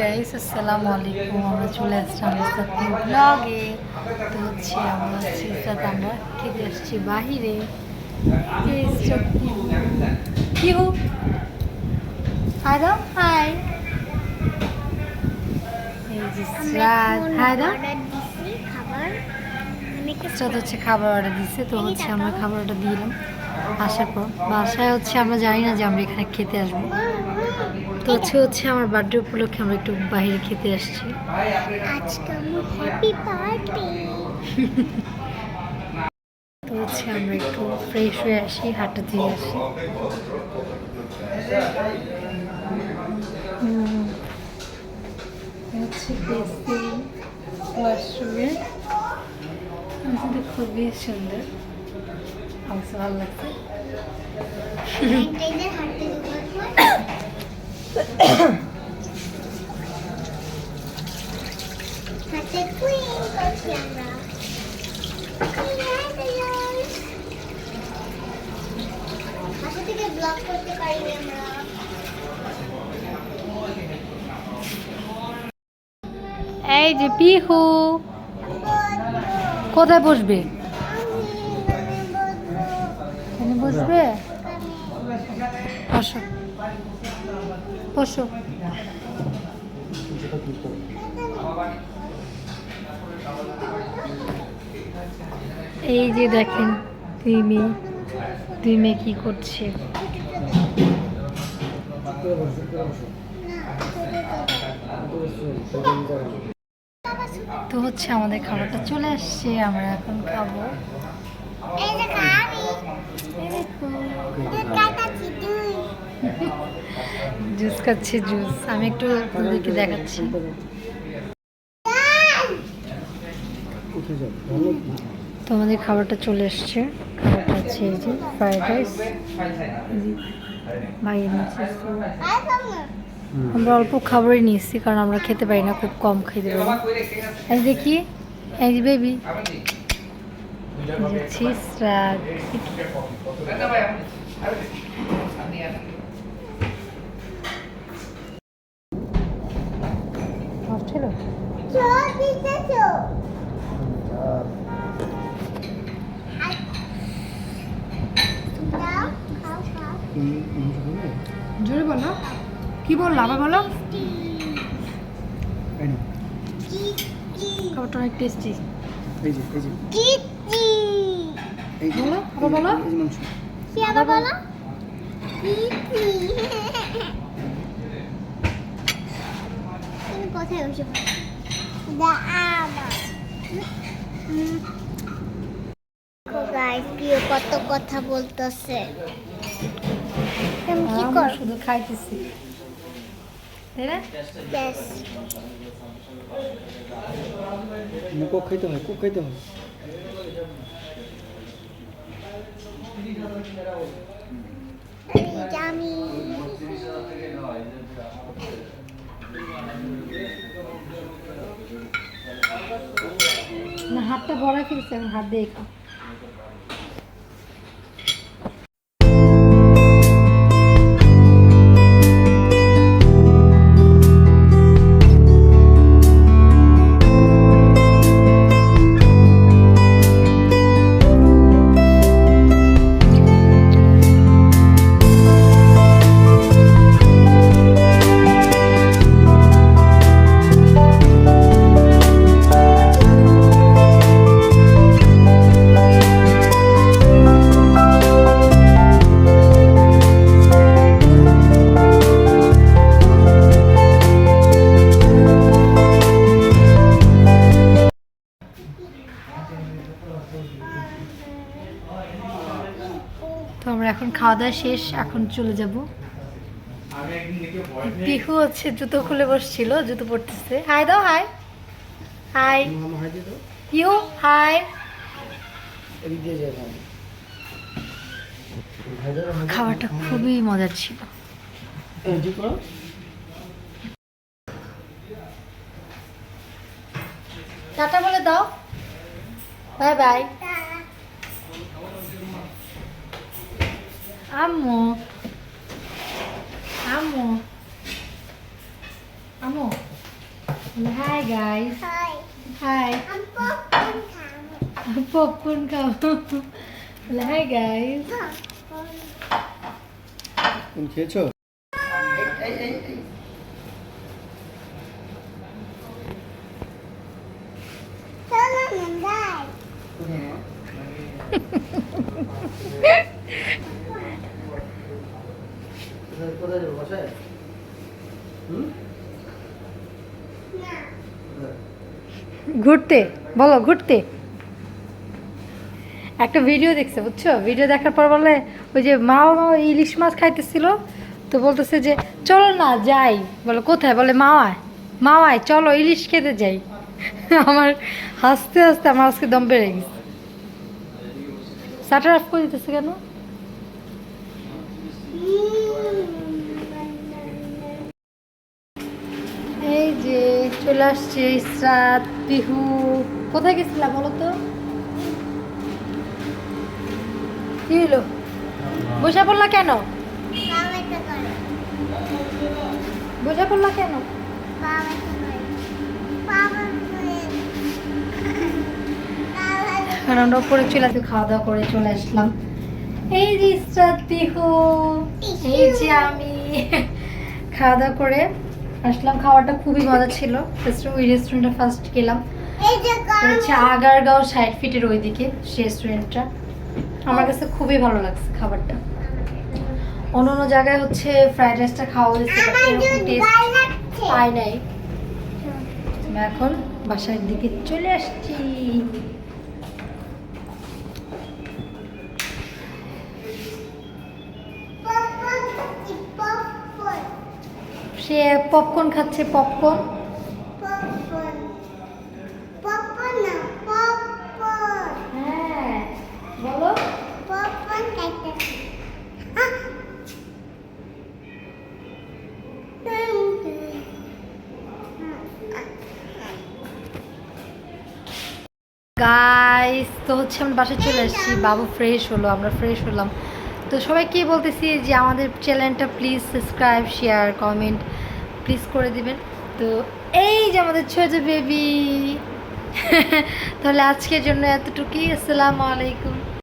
Guys আসসালামু আলাইকুম। আমরা চলে আসছি আমাদের সাথে ব্লগে তো হচ্ছে আমরা সাথে আমরা খেতে আসছি বাহিরে। কি হো হাই দাও হাই হাই দাও সাথে হচ্ছে খাবার অর্ডার দিচ্ছে তো হচ্ছে আমরা খাবার অর্ডার দিলাম। আসার পর। বাসায় হচ্ছে আমরা জানি না যে আমরা এখানে খেতে আসব। তো হচ্ছে হচ্ছে আমার বার্থডে উপলক্ষে আমরা একটু বাইরে খেতে আসছি। আজকে আমার হ্যাপি বার্থডে তো হচ্ছে আমরা একটু ফ্রেশ হয়ে আসি হাঁটা দিয়ে আসি। হচ্ছে ওয়াশরুমে খুবই সুন্দর। আমার ভালো লাগছে। এই যে পিহু কোথায় বসবে? এখানে বসবে? বসো বসো এই যে দেখেন দুই মেয়ে দুই মেয়ে কি করছে তো হচ্ছে আমাদের খাবারটা চলে আসছে আমরা এখন খাব তুই জুস খাচ্ছি, জুস। আমি একটু আপনাদেরকে দেখাচ্ছি। তো আমাদের খাবারটা চলে এসছে। খাবারটা হচ্ছে এই যে ফ্রাইড রাইস না আমরা অল্প খাবারই নিয়েছি, কারণ আমরা খেতে পারি না, খুব কম খেতে পারি। দেখি এই বেবি চিজ রাগ। জোরে বলো। কি বলল? আবার বলো। খাবারটা অনেক টেস্টি এই যে এই যে। এই বলো আবার বলো। কি আবার বলো? তুমি কোথায় বসে দা আমার কত কথা বলতেছে। আমরা শুধু খাইতেছি। তাই না? ইয়েস কোক খাইতে হয় কোক খাইতে হয়। আমি না হাতটা ভরা ফেলছে এখন হাত দিয়ে খাওয়া দাওয়া শেষ, এখন চলে যাব। পিহু হচ্ছে জুতো খুলে বসছিল, জুতো পরতেছে। হাই দাও, হাই। হাই। মামা হাই। খাবারটা খুবই মজার ছিল। টাটা বলে দাও। Bye bye. আম্মু আম্মু আমো hi guys Hi. Hi I'm popcorn খাব। পপকর্ন খাব হাই গাইস Popcorn. তুমি খেয়েছো চলো না যাই। কোথায় কোথায় যাব বাসায় হুম না। কোথায়? ঘুরতে, বলো, ঘুরতে। একটা ভিডিও দেখছে, বুঝছ? ভিডিও দেখার পর বলে, ওই যে মা মা ইলিশ মাছ খাইতেছিল, তো বলতেছে যে, চলো না, যাই। বলে, কোথায়? বলে, মাওয়ায় মাওয়ায়, চলো, ইলিশ খেতে যাই। আমার হাসতে হাসতে আমার আজকে দম বেড়ে গেছে। শাটার অফ করে দিতেছে কেন? চলে আসছে ইসরাত পিহু কোথায় গেছিলাম বলো তো? কি হলো? বসে পড়লা কেন? বসে পড়লা কেন? এখন আমরা চলে আসি, খাওয়া দাওয়া করে চলে আসলাম। এই যে ইসরাত পিহু এই যে আমি। খাওয়া দাওয়া করে আসলাম খাওয়াটা খুবই মজা ছিল। ওই রেস্টুরেন্টে ফার্স্ট গেলাম। হচ্ছে আগারগাঁও সাইড ফিটের ওইদিকে সেই রেস্টুরেন্টটা আমার কাছে খুবই ভালো লাগছে খাবারটা। অন্য অন্য জায়গায় হচ্ছে ফ্রাইড রাইসটা খাওয়া হয়েছে এরকম টেস্ট। পাই নাই। এখন বাসার দিকে চলে আসছি। সে পপকর্ন খাচ্ছে পপকর্ন। হ্যাঁ। গাইস তো হচ্ছে আমরা বাসায় চলে এসেছি। বাবু ফ্রেশ হলো আমরা ফ্রেশ হলাম। তো সবাইকে বলতেছি যে আমাদের চ্যানেলটা please subscribe share comment please করে দিবেন। তো এই যে আমাদের ছোট বেবি তাহলে আজকের জন্য এতটুকুই। আসসালামু আলাইকুম।